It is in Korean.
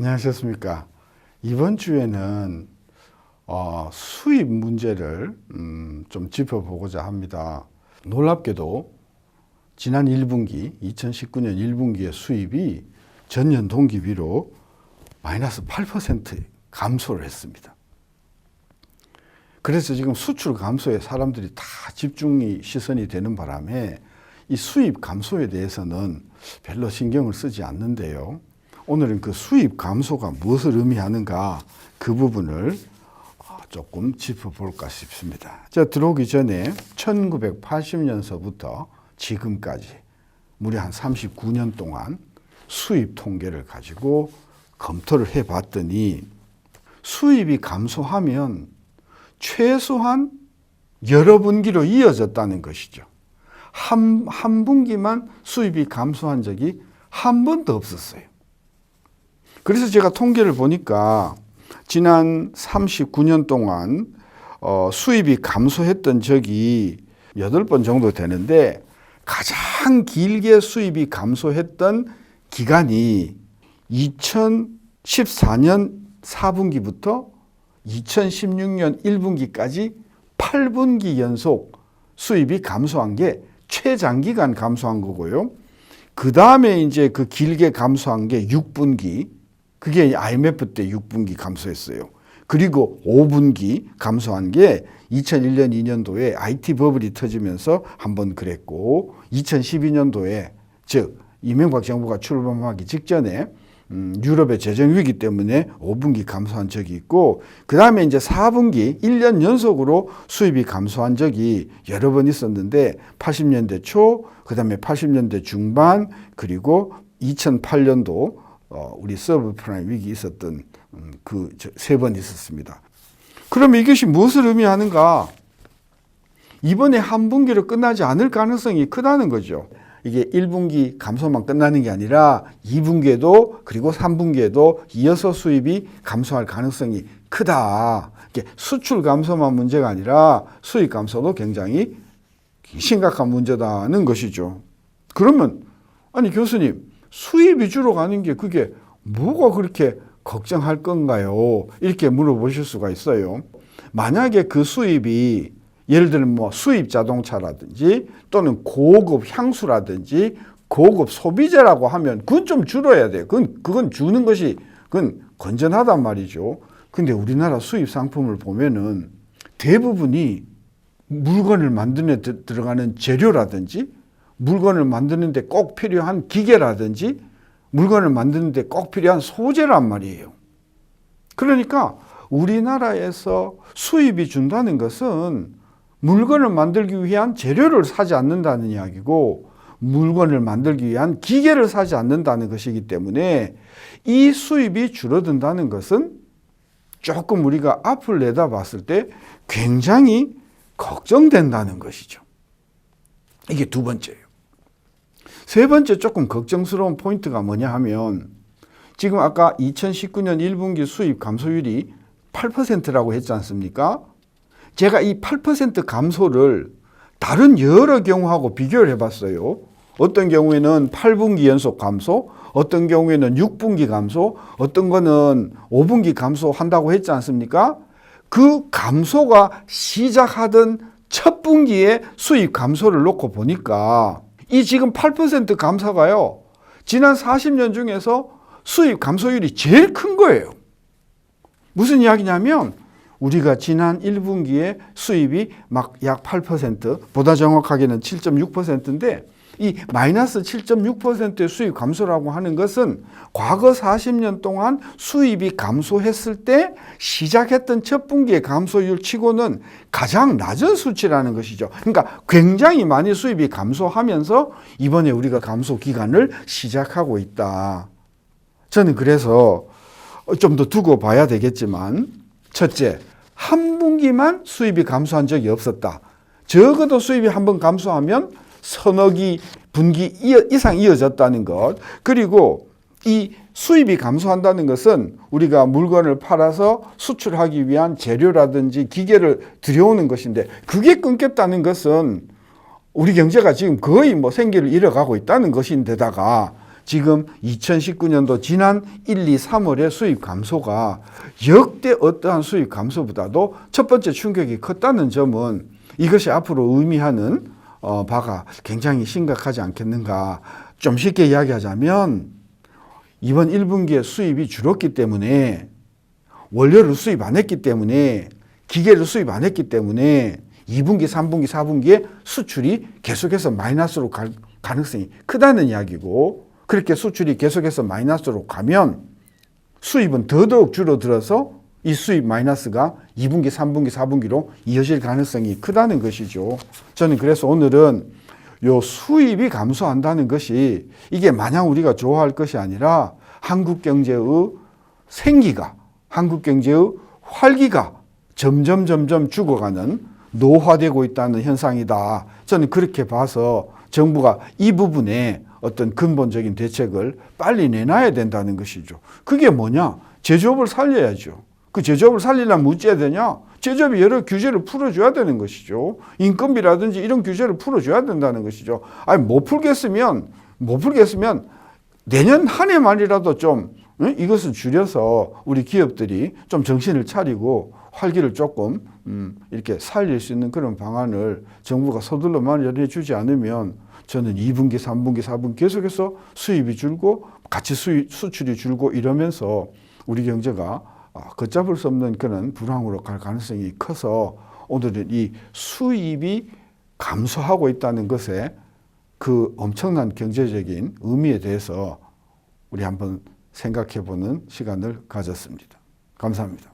안녕하셨습니까? 이번 주에는 어, 수입 문제를 음, 좀 짚어보고자 합니다. 놀랍게도 지난 1분기, 2019년 1분기의 수입이 전년 동기비로 마이너스 8% 감소를 했습니다. 그래서 지금 수출 감소에 사람들이 다 집중이 시선이 되는 바람에 이 수입 감소에 대해서는 별로 신경을 쓰지 않는데요. 오늘은 그 수입 감소가 무엇을 의미하는가 그 부분을 어, 조금 짚어볼까 싶습니다. 자, 들어오기 전에 1980년서부터 지금까지 무려 한 39년 동안 수입 통계를 가지고 검토를 해 봤더니 수입이 감소하면 최소한 여러 분기로 이어졌다는 것이죠. 한, 한 분기만 수입이 감소한 적이 한 번도 없었어요. 그래서 제가 통계를 보니까 지난 39년 동안 어, 수입이 감소했던 적이 8번 정도 되는데 가장 길게 수입이 감소했던 기간이 2014년 4분기부터 2016년 1분기까지 8분기 연속 수입이 감소한 게 최장기간 감소한 거고요. 그 다음에 이제 그 길게 감소한 게 6분기, 그게 IMF 때 6분기 감소했어요. 그리고 5분기 감소한 게 2001년 2년도에 IT 버블이 터지면서 한 번 그랬고 2012년도에 즉 이명박 정부가 출범하기 직전에 음, 유럽의 재정 위기 때문에 5분기 감소한 적이 있고 그 다음에 이제 4분기 1년 연속으로 수입이 감소한 적이 여러 번 있었는데 80년대 초, 그 다음에 80년대 중반 그리고 2008년도 어, 우리 서브프라임 위기 있었던 음, 그세 번 있었습니다. 그러면 이것이 무엇을 의미하는가? 이번에 한 분기로 끝나지 않을 가능성이 크다는 거죠. 이게 1분기 감소만 끝나는 게 아니라 2분기에도 그리고 3분기에도 이어서 수입이 감소할 가능성이 크다. 이게 수출 감소만 문제가 아니라 수입 감소도 굉장히 심각한 문제다는 것이죠. 그러면 아니 교수님 수입 위주로 가는 게 그게 뭐가 그렇게 걱정할 건가요? 이렇게 물어보실 수가 있어요. 만약에 그 수입이 예를 들면 뭐 수입 자동차라든지 또는 고급 향수라든지 고급 소비재라고 하면 그건 좀 줄어야 돼요. 그건 그건 주는 것이 그건 건전하단 말이죠. 근데 우리나라 수입 상품을 보면은 대부분이 물건을 만드는 데 들어가는 재료라든지 물건을 만드는데 꼭 필요한 기계라든지 물건을 만드는데 꼭 필요한 소재란 말이에요. 그러니까 우리나라에서 수입이 준다는 것은 물건을 만들기 위한 재료를 사지 않는다는 이야기고 물건을 만들기 위한 기계를 사지 않는다는 것이기 때문에 이 수입이 줄어든다는 것은 조금 우리가 앞을 내다봤을 때 굉장히 걱정된다는 것이죠. 이게 두 번째예요. 세 번째 조금 걱정스러운 포인트가 뭐냐 하면 지금 아까 2019년 1분기 수입 감소율이 8%라고 했지 않습니까? 제가 이 8% 감소를 다른 여러 경우하고 비교를 해봤어요. 어떤 경우에는 8분기 연속 감소, 어떤 경우에는 6분기 감소, 어떤 거는 5분기 감소한다고 했지 않습니까? 그 감소가 시작하던 첫 분기에 수입 감소를 놓고 보니까 이 지금 8% 감소가요. 지난 40년 중에서 수입 감소율이 제일 큰 거예요. 무슨 이야기냐면 우리가 지난 1분기에 수입이 막 약 8% 보다 정확하게는 7.6%인데 이 마이너스 7.6%의 수입 감소라고 하는 것은 과거 40년 동안 수입이 감소했을 때 시작했던 첫 분기의 감소율 치고는 가장 낮은 수치라는 것이죠. 그러니까 굉장히 많이 수입이 감소하면서 이번에 우리가 감소 기간을 시작하고 있다. 저는 그래서 좀 더 두고 봐야 되겠지만 첫째, 한 분기만 수입이 감소한 적이 없었다. 적어도 수입이 한 번 감소하면 서너기 분기 이상 이어졌다는 것. 그리고 이 수입이 감소한다는 것은 우리가 물건을 팔아서 수출하기 위한 재료라든지 기계를 들여오는 것인데 그게 끊겼다는 것은 우리 경제가 지금 거의 뭐 생기를 잃어가고 있다는 것인데다가 지금 2019년도 지난 1, 2, 3월의 수입 감소가 역대 어떠한 수입 감소보다도 첫 번째 충격이 컸다는 점은 이것이 앞으로 의미하는 어, 바가 굉장히 심각하지 않겠는가. 좀 쉽게 이야기하자면 이번 1분기에 수입이 줄었기 때문에 원료를 수입 안 했기 때문에 기계를 수입 안 했기 때문에 2분기, 3분기, 4분기에 수출이 계속해서 마이너스로 갈 가능성이 크다는 이야기고 그렇게 수출이 계속해서 마이너스로 가면 수입은 더더욱 줄어들어서 이 수입 마이너스가 2분기, 3분기, 4분기로 이어질 가능성이 크다는 것이죠. 저는 그래서 오늘은 요 수입이 감소한다는 것이 이게 마냥 우리가 좋아할 것이 아니라 한국 경제의 생기가 한국 경제의 활기가 점점 점점 죽어가는 노화되고 있다는 현상이다. 저는 그렇게 봐서 정부가 이 부분에 어떤 근본적인 대책을 빨리 내놔야 된다는 것이죠. 그게 뭐냐? 제조업을 살려야죠. 그 제조업을 살리려면 어찌해야 되냐? 제조업이 여러 규제를 풀어줘야 되는 것이죠. 인건비라든지 이런 규제를 풀어줘야 된다는 것이죠. 아니, 못 풀겠으면, 못 풀겠으면 내년 한 해 만이라도 좀 응? 이것을 줄여서 우리 기업들이 좀 정신을 차리고 활기를 조금 음, 이렇게 살릴 수 있는 그런 방안을 정부가 서둘러 마련해 주지 않으면 저는 2분기, 3분기, 4분기 계속해서 수입이 줄고 같이 수입, 수출이 줄고 이러면서 우리 경제가 아, 걷잡을 수 없는 그런 불황으로 갈 가능성이 커서 오늘은 이 수입이 감소하고 있다는 것에 그 엄청난 경제적인 의미에 대해서 우리 한번 생각해 보는 시간을 가졌습니다. 감사합니다.